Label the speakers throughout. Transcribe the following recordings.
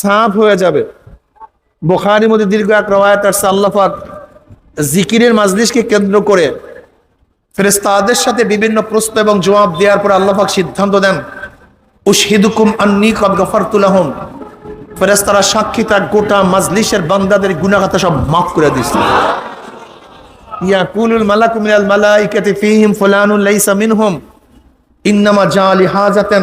Speaker 1: সাফ হয়ে যাবে। বোখারির মধ্যে দীর্ঘ এক রওয়ায়ত আল্লাহ পাক জিকিরের মাজলিসকে কেন্দ্র করে ফেরেস্তাদের সাথে বিভিন্ন প্রশ্ন এবং জবাব দেওয়ার পর আল্লাহ পাক সিদ্ধান্ত দেন, উশহিদুকুম আন্নি কদ গফারতুলাহুম ফেরেস্তারা সাক্ষী তার গোটা মাজলিসের বান্দাদের গুনাহগাতা সব মাফ করে দিয়েছে। ইয়াকুলুল মালাকু মিনাল মালাইকাতি ফীহিম ফুলানুন লাইসা মিনহুম। ইন্নামা জালি হাজাতান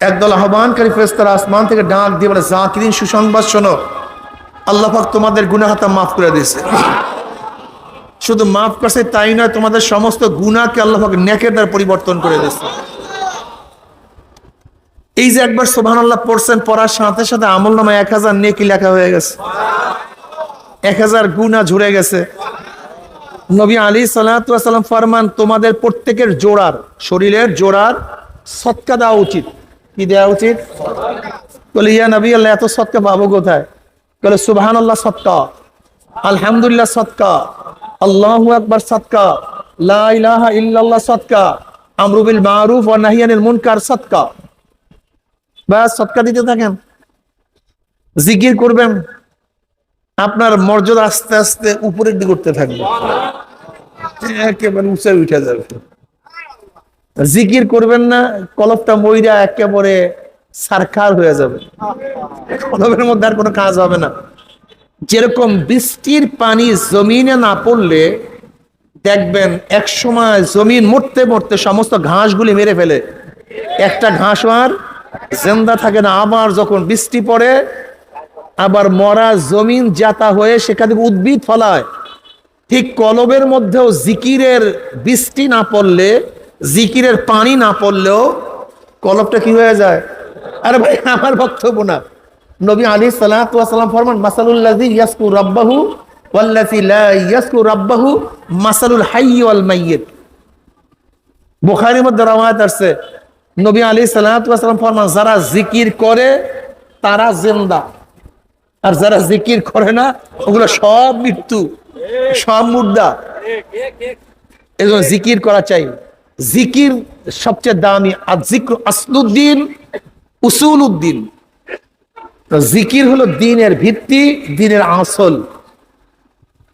Speaker 1: একদল আহ্বানকারী ফেরেশতারা আসমান থেকে ডাক দিয়ে বলে, জাকিরিন, সুসংবাদ শোনো। আল্লাহ পাক তোমাদের গুনাহাতা মাফ করে দিয়েছে। শুধু মাফ করছে, তাই নয়, তোমাদের সমস্ত গুনাহকে আল্লাহ পাক নেকের দ্বারা পরিবর্তন করে দিয়েছে। এই যে একবার সোভান আল্লাহ পড়ছেন, পড়ার সাথে সাথে আমল নামায় এক হাজার নেকি লেখা হয়ে গেছে। এক হাজার গুণা ঝরে গেছে। নবী আলী সাল্লাম ফরমান, তোমাদের প্রত্যেকের জোড়ার, শরীরের জোড়ার সৎকা দেওয়া উচিত। কি দেওয়া উচিত? বলে, ইয়া নবী আল্লাহ, এত সৎকা পাবো কোথায়? বলে সুবহান আল্লাহ সৎকা। আলহামদুলিল্লাহ সৎকা। আল্লাহ আকবার সৎকা। দিতে থাকেন। করবেন। আপনার মর্যাদা আস্তে আস্তে উপরের দিকে উঠতে থাকবে। একেবারে উঁচে উঠে যাবে। জিকির করবেন না, কলপটা মইরা একেবারে সারকার হয়ে যাবে। কলবের মধ্যে আর কোনো কাজ হবে না। যেরকম বৃষ্টির পানি জমিনে না পড়লে দেখবেন এক সময় জমিন মরতে মরতে সমস্ত ঘাসগুলি মেরে ফেলে। একটা ঘাস আর জেন্দা থাকে না। আবার যখন বৃষ্টি পড়ে, আবার মরা জমিন জাতা হয়ে সেখান থেকে উদ্ভিদ ফলায়। ঠিক কলবের মধ্যেও জিকিরের বৃষ্টি না পড়লে জিকিরের পানি না পড়লেও কলবটা কি হয়ে যায়? আরে ভাই, আমার বক্তব্য না। নবী আলী সালাম ফরমান মাসালুল্লাযী ইয়াসকু রাব্বাহু ওয়াল্লাযী লা ইয়াসকু রাব্বাহু মাসালুল ফরমান, যারা জিকির করে, তারা জিন্দা। আর যারা জিকির করে না, ওগুলো সব মৃত্যু, সব মুর্দা। এজন্য জিকির করা চাই। জিকির সবচেয়ে দামি আর জিক্র আসলুদ্দিন উসুল উদ্দিন জিকির হলো দিনের ভিত্তি, দিনের আসল।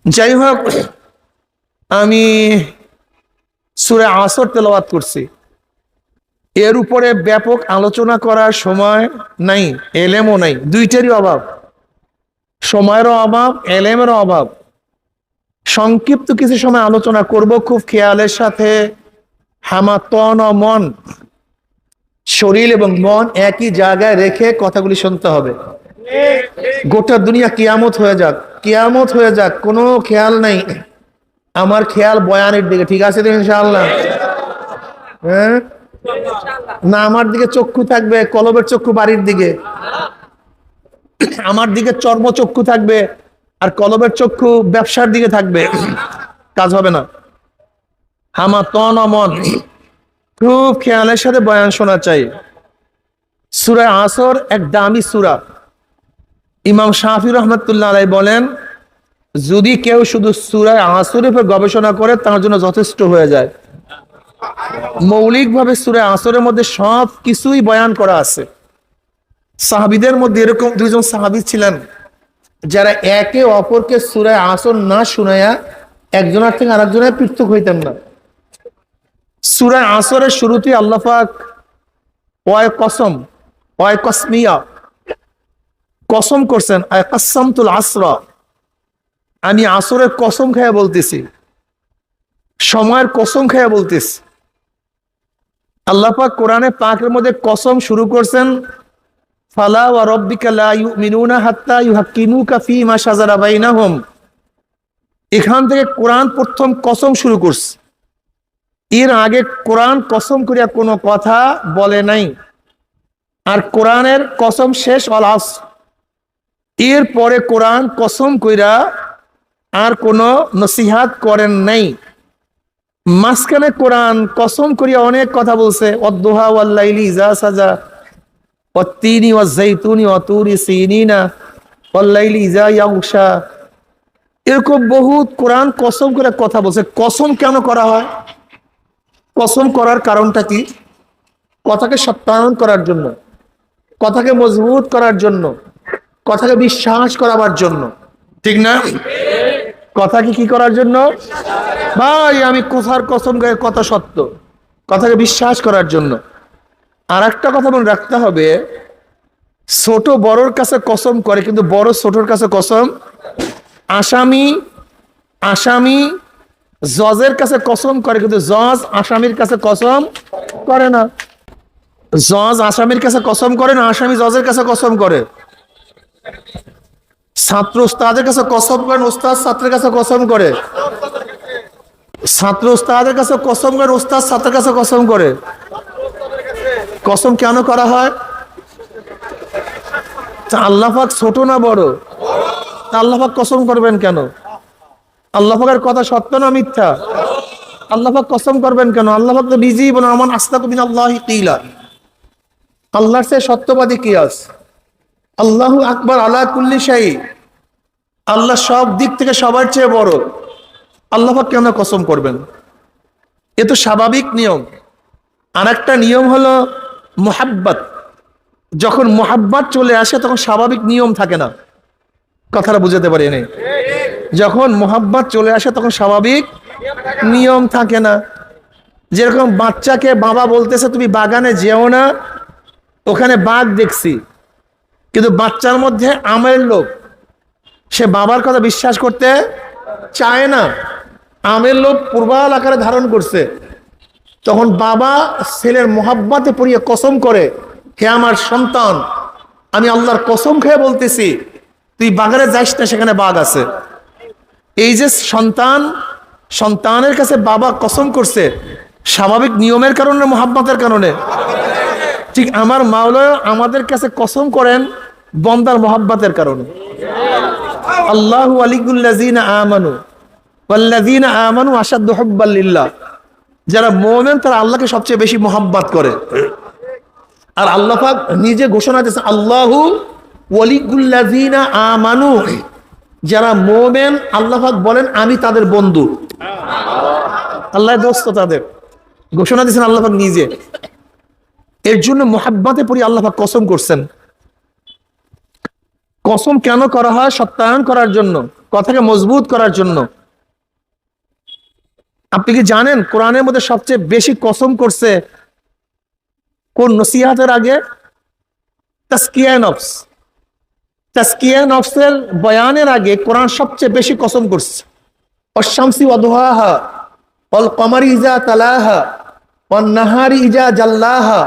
Speaker 1: যাই হোক, আমি সুরে আসর তেলাওয়াত করছি। এর উপরে ব্যাপক আলোচনা করার সময় নাই, এলেমও নাই। দুইটারই অভাব। সময়েরও অভাব, এলেমেরও অভাব। সংক্ষিপ্ত কিছু সময় আলোচনা করব, খুব খেয়ালের সাথে হামা তন ও মন। শরীর এবং মন একই জায়গায় রেখে কথাগুলি শুনতে হবে। গোটা দুনিয়া কিয়ামত হয়ে যাক। কিয়ামত হয়ে যাক, কোনো খেয়াল নাই। আমার খেয়াল বয়ানের দিকে, ঠিক আছে ইনশাআল্লাহ? হ্যাঁ? না, আমার দিকে চক্ষু থাকবে, কলবের চক্ষু বাড়ির দিকে। আমার দিকে চর্ম চক্ষু থাকবে, আর কলবের চক্ষু ব্যবসার দিকে থাকবে। কাজ হবে না। হামা তন অমন খুব খেয়ালের সাথে বয়ান শোনা চাই। সুরা আসর, এক দামি সুরা। ইমাম শাহি রহমতুল্লাহ আলাই বলেন, যদি কেউ শুধু সুরায় আসরের উপর গবেষণা করে, তার জন্য যথেষ্ট হয়ে যায়। মৌলিকভাবে সুরায় আসরের মধ্যে সব কিছুই বয়ান করা আছে। সাহাবিদের মধ্যে এরকম দুইজন সাহাবি ছিলেন, যারা একে অপরকে সুরায় আসর না শুনাইয়া একজনের থেকে আরেকজনের পৃথক হইতেন না। সুরায় আসরের শুরুতে আল্লাহাক ওয় কসম ওয় কসমিয়া কসম করছেন, আয় কাসামতুল আসরা। আমি আসরের কসম খেয়ে বলতেছি, সময়ের কসম খেয়ে বলতেছি। আল্লাপাক কোরআনে পাকের মধ্যে কসম শুরু করছেন, ফালা ওয়া রব্বিকা লা ইউমিনুনা হাত্তা ইউহাক্কিমুকা ফীমা শাজারা বাইনাহুম। এখান থেকে কোরআন প্রথম কসম শুরু করছে। এর আগে কোরআন কসম করিয়া কোনো কথা বলে নাই। আর কোরআনের কসম শেষ অল আস। এরপরে কোরআন কসম কইরা আর কোনো নসিহাত করেন নাই। মাঝখানে কোরআন কসম করিয়া অনেক কথা বলছে অদ্দোহা ওয়াল্লাইলি ইজা সাজা অত্তিনি ওয়াজ্জাইতুনি অতুরি সিনিনা, ওয়াল্লাইলি ইজা ইয়াউশা এরকম বহুত কোরআন কসম করে কথা বলছে। কসম কেন করা হয়? কসম করার কারণটা কি? কথাকে সত্যায়ন করার জন্য, কথাকে মজবুত করার জন্য, কথাকে বিশ্বাস করাবার জন্য। ঠিক না? কথাকে কি করার জন্য? ভাই, আমি কোথার কসম গায়ে কথা সত্য, কথাকে বিশ্বাস করার জন্য। আর একটা কথা মনে রাখতে হবে, ছোট বড়র কাছে কসম করে, কিন্তু বড় ছোটর কাছে কসম, আসামি আসামি জজের কাছে কসম করে, কিন্তু জজ আসামির কাছে কসম করে না। জজ আসামির কাছে কসম করে না, আসামি জজের কাছে কসম করে? ছাত্র উস্তাদের কাছে কসম করেন উস্তাদ ছাত্রের কাছে কসম করে? ছাত্র উস্তাদের কাছে কসম করে উস্তাদ ছাত্রের কাছে কসম করে? কসম কেন করা হয়? তা আল্লাহ পাক ছোট না বড়? তা আল্লাহ পাক কসম করবেন কেন? আল্লাহ পাকের কথা সত্য না মিথ্যা? আল্লাহাক কসম করবেন কেন? আল্লাহ তো নিজেই বলেন আমার আস্তা কবিন আল্লাহ আল্লাহর সে সত্যবাদী কি আছে? আল্লাহ আকবর আল্লাহ কুল্লি শাহী আল্লাহ সব দিক থেকে সবার চেয়ে বড়। আল্লাহ পাক কেন কসম করবেন? এ তো স্বাভাবিক নিয়ম। আর একটা নিয়ম হলো মোহাব্বত। যখন মোহাব্বত চলে আসে, তখন স্বাভাবিক নিয়ম থাকে না। কথাটা বুঝাতে পারি নেই যখন মোহাব্বত চলে আসে তখন স্বাভাবিক নিয়ম থাকে না। যেরকম বাচ্চাকে বাবা বলতেছে, তুমি বাগানে যেও না, ওখানে বাঘ দেখছি। কিন্তু বাচ্চার মধ্যে আমের লোক সে বাবার কথা বিশ্বাস করতে চায় না। আমের লোক পূর্বাল আকারে ধারণ করছে। তখন বাবা ছেলের মোহাব্বাতে পড়িয়ে কসম করে, হে আমার সন্তান, আমি আল্লাহর কসম খেয়ে বলতেছি, তুই বাগানে যাইস না, সেখানে বাঘ আছে। এই যে সন্তান, সন্তানের কাছে বাবা কসম করছে, স্বাভাবিক নিয়মের কারণে, মোহাব্বতের কারণে। ঠিক আমার মাওলা আমাদের কাছে কসম করেন, বন্দার মোহাব্বতের কারণে। আল্লাহ আলিকুল্লাজিনা আমানু ওয়াল্লাযীনা আমানু আশাদ্দু হুব্বাল লিল্লাহ। যারা মুমিন, তারা আল্লাহকে সবচেয়ে বেশি মোহাব্বত করে। আর আল্লাহ নিজে ঘোষণা দিয়েছে আল্লাহু ওয়ালিকুল্লাযীনা আমানু। যারা মোমেন আল্লাহাক বলেন, আমি তাদের বন্ধু। আল্লাহ দোস্ত তাদের। ঘোষণা দিয়েছেন আল্লাহাক নিজে। এর জন্য মোহাব্বতে পড়ি আল্লাহাক কসম করছেন। কসম কেন করা হয়? সত্যায়ন করার জন্য, কথাকে মজবুত করার জন্য। আপনি কি জানেন, কোরআনের মধ্যে সবচেয়ে বেশি কসম করছে কোন নসিহাতের আগে? তাস্কিয়া নফস। তাস্কিয়া নফসের বয়ানের আগে কোরআন সবচেয়ে বেশি কসম করছে। অশামসি ওদুহাহা অল কমারি ইজা তালাহা অল নাহারি ইজা জাল্লাহা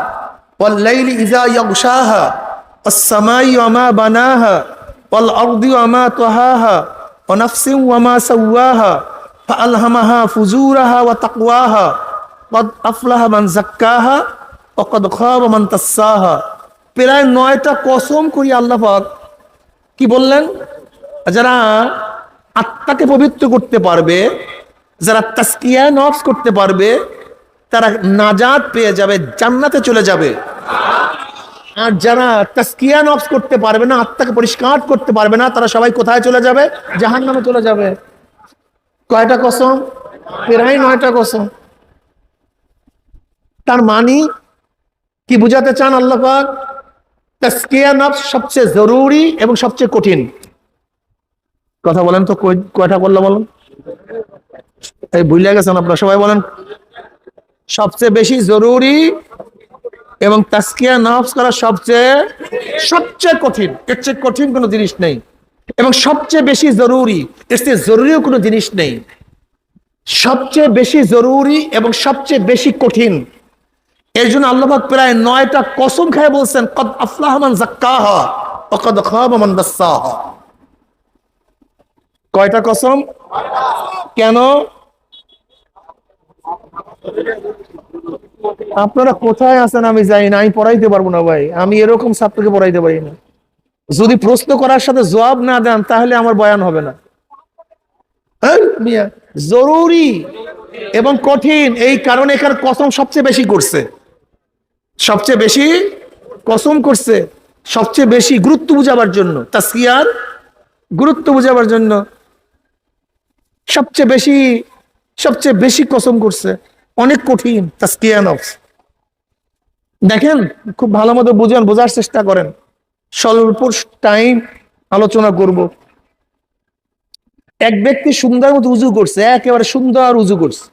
Speaker 1: অল লাইলি ইজা ইয়গশাহা অসামাই আমা বানাহা অল অর্দি অমা তোহাহা অনফসিম ওয়ামা সৌয়াহা ফালহামাহা ফুজুরাহা ওয়া তাকওয়াহা পদ আফলাহা মান জাক্কাহা ও কদ খাবা মান তাসাহা প্রায় নয়টা কসম করি আল্লাহ পাক কি বললেন? যারা আত্মাকে পবিত্র করতে পারবে, যারা তাস্কিয়া নফস করতে পারবে, তারা নাজাত পেয়ে যাবে, জান্নাতে চলে যাবে। আর যারা তাস্কিয়া নফস করতে পারবে না, আত্মাকে পরিষ্কার করতে পারবে না, তারা সবাই কোথায় চলে যাবে? জাহান নামে চলে যাবে। কয়টা কসম? প্রায় নয়টা কসম। তার মানি কি বুঝাতে চান আল্লাহ পাক? সবচেয়ে জরুরি এবং সবচেয়ে কঠিন। কথা বলেন তো কয়টা বলল বলেন? এই ভুলে গেছেন আপনারা, সবাই বলেন। সবচেয়ে বেশি জরুরি এবং তাস্কিয়া নফস করা সবচেয়ে সবচেয়ে কঠিন। এর চেয়ে কঠিন কোনো জিনিস নেই। এবং সবচেয়ে বেশি জরুরি, এর চেয়ে জরুরিও কোনো জিনিস নেই। সবচেয়ে বেশি জরুরি এবং সবচেয়ে বেশি কঠিন এর জন্য আল্লাহবাক প্রায় নয়টা কসম খায় বলছেন কদ আফলাহমান জাক্কাহা ও কদ খাবামান কয়টা কসম? কেন? আপনারা কোথায় আছেন আমি জানি না আমি পড়াইতে পারব না ভাই। আমি এরকম ছাত্রকে পড়াইতে পারি না। যদি প্রশ্ন করার সাথে জবাব না দেন তাহলে আমার বয়ান হবে না। হ্যাঁ, জরুরি এবং কঠিন এই কারণে এখানে কসম সবচেয়ে বেশি করছে। সবচেয়ে বেশি কসম করছে, সবচেয়ে বেশি গুরুত্ব বুঝাবার জন্য, তাস্কিয়ার গুরুত্ব বুঝাবার জন্য সবচেয়ে বেশি সবচেয়ে বেশি কসম করছে, অনেক কঠিন তাস্কিয়া দেখেন, খুব ভালো মতো বুঝেন, বোঝার চেষ্টা করেন। স্বল্প টাইম আলোচনা করব। এক ব্যক্তি সুন্দর মতো উজু করছে, একেবারে সুন্দর উজু করছে।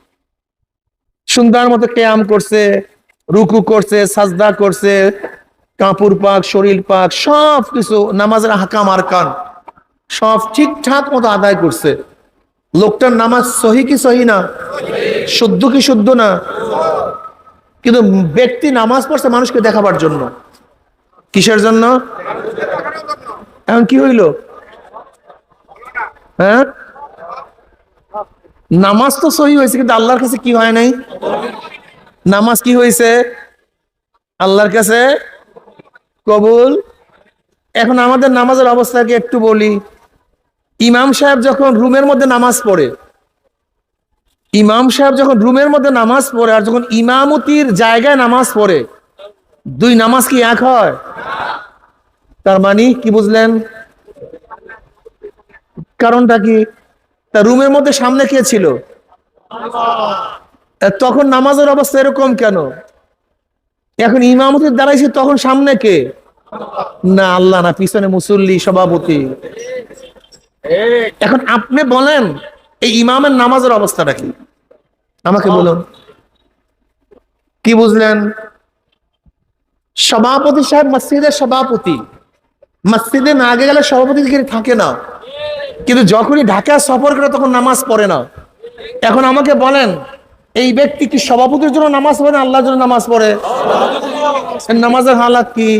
Speaker 1: সুন্দর মতো ক্যাম করছে রুকু করছে, সাজদা করছে, কাপড় পাক, শরীর পাক, সব কিছু, নামাজের হাকাম আরকান সব ঠিকঠাক মতো আদায় করছে। লোকটার নামাজ সহি কি সহি না? শুদ্ধ কি শুদ্ধ না? কিন্তু ব্যক্তি নামাজ পড়ছে মানুষকে দেখাবার জন্য। কিসের জন্য? এখন কি হইল? হ্যাঁ? নামাজ তো সহি হয়েছে, কিন্তু আল্লাহর কাছে কি হয় নাই? নামাজ কি হয়েছে আল্লাহর কাছে কবুল। এখন আমাদের নামাজের অবস্থাকে একটু বলি? ইমাম সাহেব যখন রুমের মধ্যে নামাজ পড়ে, ইমাম সাহেব যখন রুমের মধ্যে নামাজ পড়ে আর যখন ইমামতির জায়গায় নামাজ পড়ে, দুই নামাজ কি এক হয়? তার মানে কি বুঝলেন? কারণটা কি? তা রুমের মধ্যে সামনে কে ছিল? তখন নামাজের অবস্থা এরকম কেন? এখন ইমামতির দাঁড়াইছে তখন সামনে কে? না, আল্লাহ না, পিছনে মুসল্লি, সভাপতি। এখন আপনি বলেন, এই ইমামের নামাজের অবস্থাটা কি? আমাকে বলুন। কি বুঝলেন? সভাপতি সাহেব মসজিদের সভাপতি। মসজিদে না আগে গেলে সভাপতি থাকে না? কিন্তু যখনই ঢাকা সফর করে তখন নামাজ পড়ে না। এখন আমাকে বলেন এই ব্যক্তি কি সভাপতির জন্য নামাজ পড়ে আল্লাহর জন্য নামাজ পড়ে? নামাজের হালাত কি?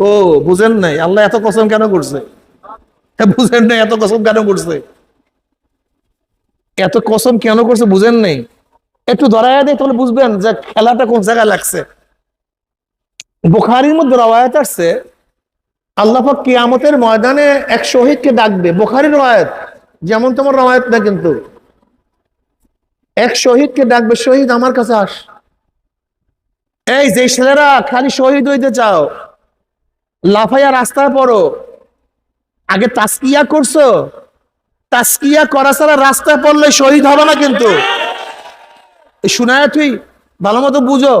Speaker 1: ও বুঝেন নাই। আল্লাহ এত কসম কেন করছে? হ্যাঁ, বুঝেন নাই এত কসম কেন করছে? এত কসম কেন করছে বুঝেন নাই? একটু ধরাইয়া দেয় তাহলে বুঝবেন যে খেলাটা কোন জায়গায় লাগছে। বুখারির মধ্যে রওয়ায়াত আসছে আল্লাহ কিয়ামতের ময়দানে এক শহীদকে ডাকবে। বুখারির রওয়ায়াত যেমন তোমার রওয়ায়াত না কিন্তু। এক শহীদকে ডাকবে, শহীদ, আমার কাছে আস। এই যে ছেলেরা খালি শহীদ হইতে চাও, লাফাইয়া রাস্তায় পড়ো। আগে তাস্কিয়া করছ তাস্কিয়া করা ছাড়া রাস্তায় পড়লে শহীদ হবে না কিন্তু। শুনায় তুই ভালো মতো বুঝো,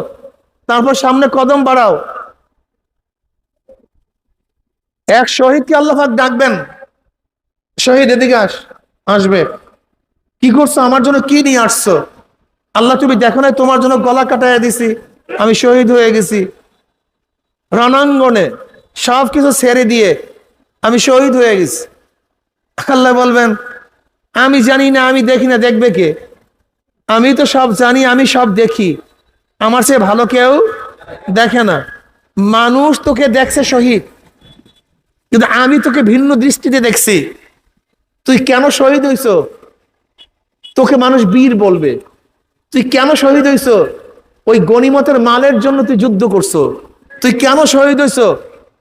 Speaker 1: তারপর সামনে কদম বাড়াও। এক শহীদকে আল্লাহ ডাকবেন, শহীদ, এদিকে আস, আসবে। কি করছ? আমার জন্য কি নিয়ে আসছো? আল্লাহ, তুমি দেখো না তোমার জন্য গলা কাটাইয়া দিছি। আমি শহীদ হয়ে গেছি। রণাঙ্গনে সব কিছু ছেড়ে দিয়ে আমি শহীদ হয়ে গেছি। আল্লাহ বলবেন, আমি জানি না, আমি দেখি না, দেখবে কে? আমি তো সব জানি, আমি সব দেখি। আমার সে ভালো কেউ দেখে না। মানুষ তোকে দেখছে শহীদ। কিন্তু আমি তোকে ভিন্ন দৃষ্টিতে দেখছি। তুই কেন শহীদ হইছ? তোকে মানুষ বীর বলবে। তুই কেন শহীদ হইছ? ওই গণিমতের মালের জন্য তুই যুদ্ধ করছ। তুই কেন শহীদ হইছ?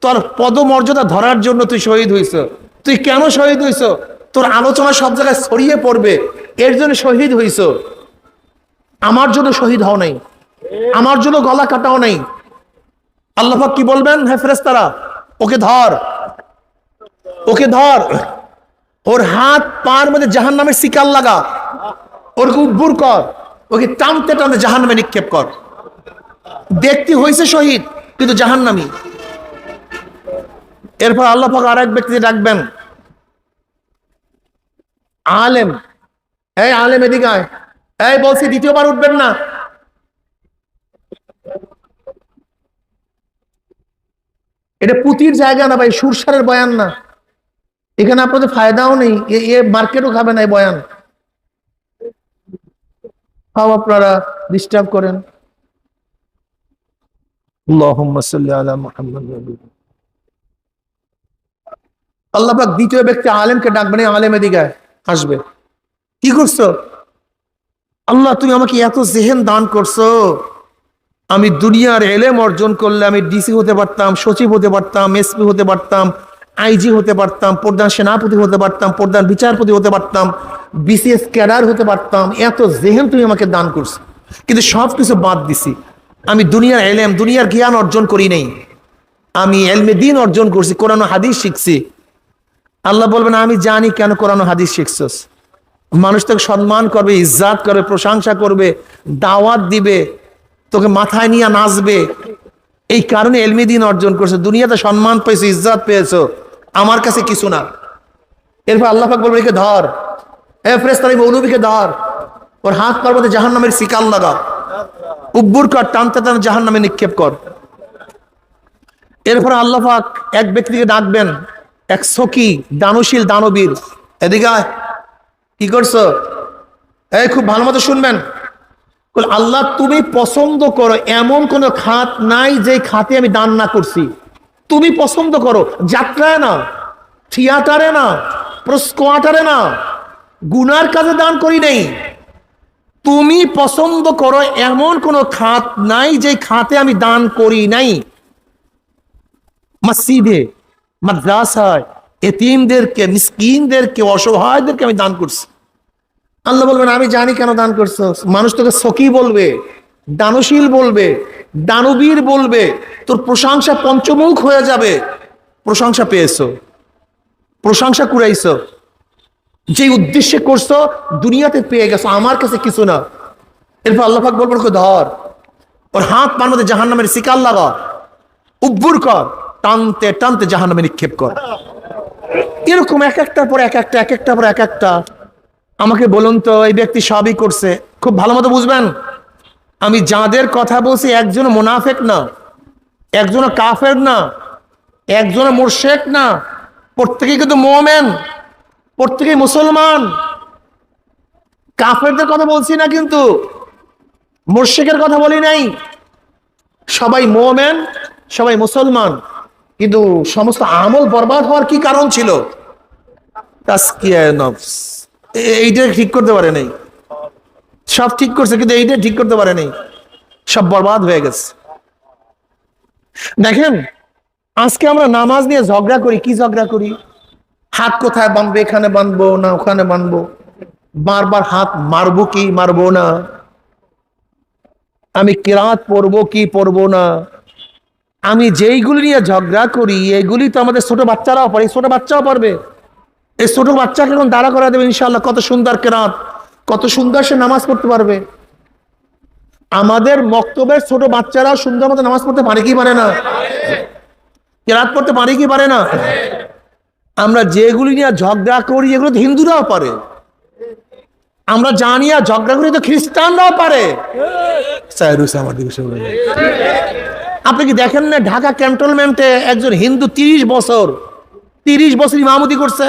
Speaker 1: তোর পদমর্যাদা ধরার জন্য তুই শহীদ হইছ। তুই কেন শহীদ হইছ? তোর আলোচনা সব জায়গায় ছড়িয়ে পড়বে। এর জন্য শহীদ হইছ। আমার জন্য শহীদ হও নাই। আমার জন্য গলা কাটাও নাই। আল্লাহ কি বলবেন? হ্যাঁ ফেরেস্তারা ওকে ধর। ওকে ধর। ওর হাত পার মধ্যে জাহান নামের শিকার লাগা। ওর উব্বুর কর। ওকে টানতে টানতে জাহান নামে নিক্ষেপ কর। ব্যক্তি হয়েছে শহীদ, কিন্তু জাহান নামি এরপর আল্লাহ পাক আর এক ব্যক্তি ডাকবেন। আলেম। এই আলেম এদিকে আয়। এই বলছি, দ্বিতীয়বার উঠবেন না। এটা পুতির জায়গা না ভাই, সুরসারের বয়ান না। এখানে আপনাদের ফায়দাও নেই এ মার্কেটও খাবে না এই বয়ান। খাও আপনারা ডিস্টার্ব করেন। আল্লাহুম্মা সাল্লি আলা মুহাম্মাদ ওয়া আলি। আল্লাহ পাক দ্বিতীয় ব্যক্তি আলেমকে ডাকবেন এই আলেম এদিকে আসবে। কি করছ? আল্লাহ তুমি আমাকে এত জেহেন দান করছ। আমি দুনিয়ার এলেম অর্জন করলে আমি ডিসি হতে পারতাম সচিব হতে পারতাম এসপি হতে পারতাম আইজি হতে পারতাম প্রধান সেনাপতি হতে পারতাম প্রধান বিচারপতি হতে পারতাম। বিসিএস ক্যাডার হতে পারতাম, এত জেহেন তুমি আমাকে দান করছ। কিন্তু সব কিছু বাদ দিছি। আমি দুনিয়ার এলেম, দুনিয়ার জ্ঞান অর্জন করি নাই। আমি এলমে দিন অর্জন করছি, কোরআন হাদিস শিখছি। আল্লাহ বলবেন, আমি জানি কেন কোরআন হাদিস শিখছস? মানুষ তোকে সম্মান করবে, ইজ্জাত করবে, প্রশংসা করবে, দাওয়াত দিবে, তোকে মাথায় নিয়ে নাচবে। এই কারণে এলমি দিন অর্জন করছে, দুনিয়াতে সম্মান পেয়েছ, ইজ্জাত পেয়েছ। আমার কাছে কিছু না। এরপর আল্লাহ পাক বলবে একে ধর। এ ওর হাত পার্বতে জাহান নামের শিকাল লাগা। উব্বুর কর, টানতে জাহান নামে নিক্ষেপ কর। এরপর আল্লাহ এক ব্যক্তিকে ডাকবেন, এক সখী, দানশীল, দানবীর। এদিকে কি করছ? এই খুব ভালো মতো শুনবেন। আল্লাহ তুমি পছন্দ করো, এমন কোন খাত নাই যে খাতে আমি দান না করছি। তুমি পছন্দ করো, যাত্রায় না থিয়েটারে না স্কোয়াটারে না গুনার কাজে দান করি নেই। তুমি পছন্দ করো এমন কোন খাত নাই যে খাতে আমি দান করি নাই। মসজিদে, মাদ্রাসায়, এতিমদেরকে, মিসকিনদেরকে, অসহায়দেরকে আমি দান করছি। আল্লাহ বলবেন, আমি জানি কেন দান করছ? মানুষ তোকে সখী বলবে, দানশীল বলবে, দানবীর বলবে, তোর প্রশংসা পঞ্চমুখ হয়ে যাবে। প্রশংসা পেয়েছ, প্রশংসা কুড়াইছো। যে উদ্দেশ্যে করছ, দুনিয়াতে পেয়ে গেছো, আমার কাছে কিছু না। এরপর আল্লাহ পাক বলবেন, ওকে ধর। ওর হাত পার মধ্যে জাহান নামের শিকার লাগা। উব্বুর কর। টানতে টানতে জাহান নামে নিক্ষেপ কর। এরকম এক একটার পর এক একটা এক একটা পর এক একটা। আমাকে বলুন তো, এই ব্যক্তি সবই করছে। খুব ভালো মতো বুঝবেন? আমি যাদের কথা বলছি, একজন মোনাফেক না। একজন কাফের না। একজন মোর্শেক না। প্রত্যেকেই কিন্তু মোমেন। প্রত্যেকেই মুসলমান। কাফেরদের কথা বলছি না কিন্তু মোর্শেকের কথা বলি নাই। সবাই মোমেন, সবাই মুসলমান। কিন্তু সমস্ত আমল বরবাদ হওয়ার কি কারণ ছিল? এইটা ঠিক করতে পারে নাই সব ঠিক করছে, কিন্তু এইটা ঠিক করতে পারে নাই সব বরবাদ হয়ে গেছে। দেখেন, আজকে আমরা নামাজ নিয়ে ঝগড়া করি, কি ঝগড়া করি? হাত কোথায় বাঁধবো, এখানে বাঁধবো না, ওখানে বাঁধবো? বারবার হাত মারবো কি, মারবো না? আমি কেরাত পড়ব কি পড়ব না? আমি যেইগুলি নিয়ে ঝগড়া করি, এগুলি তো আমাদের ছোট বাচ্চারাও পারে ছোট বাচ্চাও পারবে। এই ছোট বাচ্চাকে এখন দাঁড়া করা দেবে ইনশাল্লাহ কত সুন্দর কেরাত, কত সুন্দর সে নামাজ পড়তে পারবে। আমাদের মক্তবের ছোট বাচ্চারা সুন্দর মতো নামাজ পড়তে পারে কি পারে না? কেরাত পড়তে পারে কি পারে না? আমরা যেগুলি নিয়ে ঝগড়া করি, এগুলো তো হিন্দুরাও পারে। আমরা জানি আর ঝগড়া করি, তো খ্রিস্টানরাও পারে। আপনি কি দেখেন না ঢাকা ক্যান্টনমেন্টে একজন হিন্দু তিরিশ বছর তিরিশ বছর ইমামতি করছে?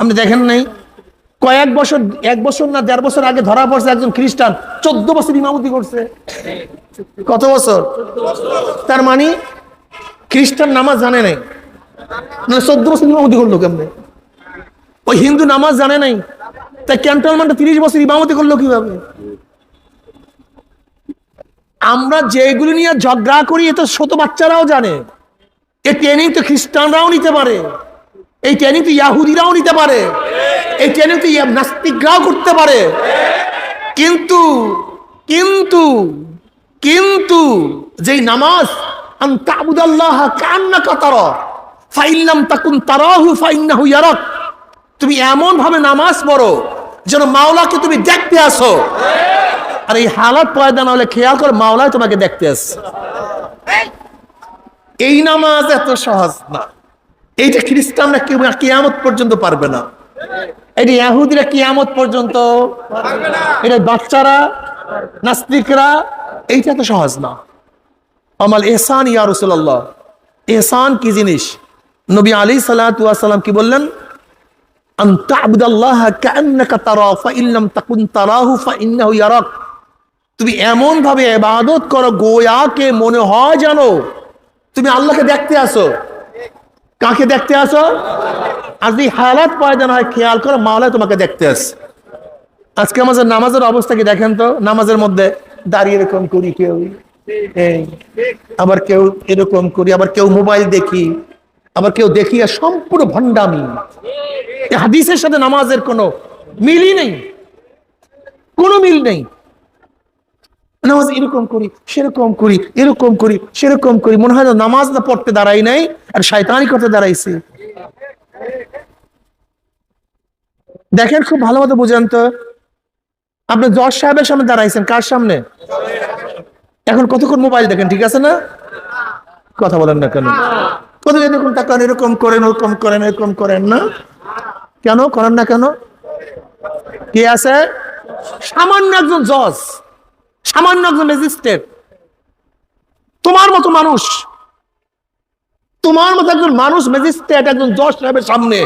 Speaker 1: আপনি দেখেন নাই? কয়েক বছর, এক বছর না দেড় বছর আগে ধরা পড়ছে একজন খ্রিস্টান, চোদ্দ বছর ইমামতি করছে। কত বছর? তার মানে খ্রিস্টান নামাজ জানে নাই। ওই হিন্দু নামাজ জানে নাই, তাই ক্যান্টনমেন্টে তিরিশ বছর ইমামতি করল কীভাবে? আমরা যেগুলি নিয়ে ঝগড়া করি, এ ছোট বাচ্চারাও জানে। এই ট্রেনিং তো খ্রিস্টানরাও নিতে পারে। এই ট্রেনিং তো ইয়াহুদিরাও নিতে পারে। এই ট্রেনিং তো নাস্তিকরাও করতে পারে। কিন্তু কিন্তু কিন্তু, যেই নামাজ, আন তাবুদাল্লাহ কান্নাকা তারা ফাইল্লাম তাকুন তারাহু, ফাইন্নাহু ইয়ারাক। তুমি এমন ভাবে নামাজ পড়ো যেন মাওলাকে তুমি দেখতে আসো। আর এই হালাত পয়দা না হলে খেয়াল করে মাওলায় তোমাকে দেখতে আসছে। এই নামাজ এত সহজ না। এইটা খ্রিস্টানরা কেউ কিয়ামত পর্যন্ত পারবে না। এটা ইয়াহুদিরা কিয়ামত পর্যন্ত এটা বাচ্চারা, নাস্তিকরা, এইটা তো সহজ না। আমাল এহসান ইয়া রসুল্লাহ এহসান কি জিনিস? নবী আলী সাল্লাম কি বললেন? তুমি এমন ভাবে ইবাদত করো গোয়াকে মনে হয় জানো? তুমি আল্লাহকে দেখতে আসো। কাকে দেখতে আসো? আর যদি হালাত পয়দা না হয়, খেয়াল করো মাওলা তোমাকে দেখতে আস আজকে আমাদের নামাজের অবস্থা কি দেখেন তো? নামাজের মধ্যে দাঁড়িয়ে এরকম করি কেউ আবার কেউ এরকম করি, আবার কেউ মোবাইল দেখি। আবার কেউ দেখিয়া সম্পূর্ণ ভণ্ডামি। হাদিসের সাথে নামাজের কোনো মিলই নেই। কোনো মিল নেই। নামাজ এরকম করি, সেরকম করি, এরকম করি, সেরকম করি। মনে হয় নামাজ না পড়তে দাঁড়াই নাই, আর শয়তানি করতে দাঁড়াইছি। দেখেন খুব ভালো মতো বুঝেন তো। আপনি জজ সাহেবের সামনে দাঁড়াইছেন, কার সামনে? এখন কতক্ষণ মোবাইল দেখেন, ঠিক আছে না? কথা বলেন না কেন? কত এরকম তাকান, এরকম করেন, ওরকম করেন, এরকম করেন না। কেন? করেন না কেন? কে আছে? সামান্য একজন জজ, সামান্য একজন ম্যাজিস্ট্রেট। তোমার মতো মানুষ, তোমার মতো একজন মানুষ ম্যাজিস্ট্রেট, একজন জজ সাহেবের সামনে।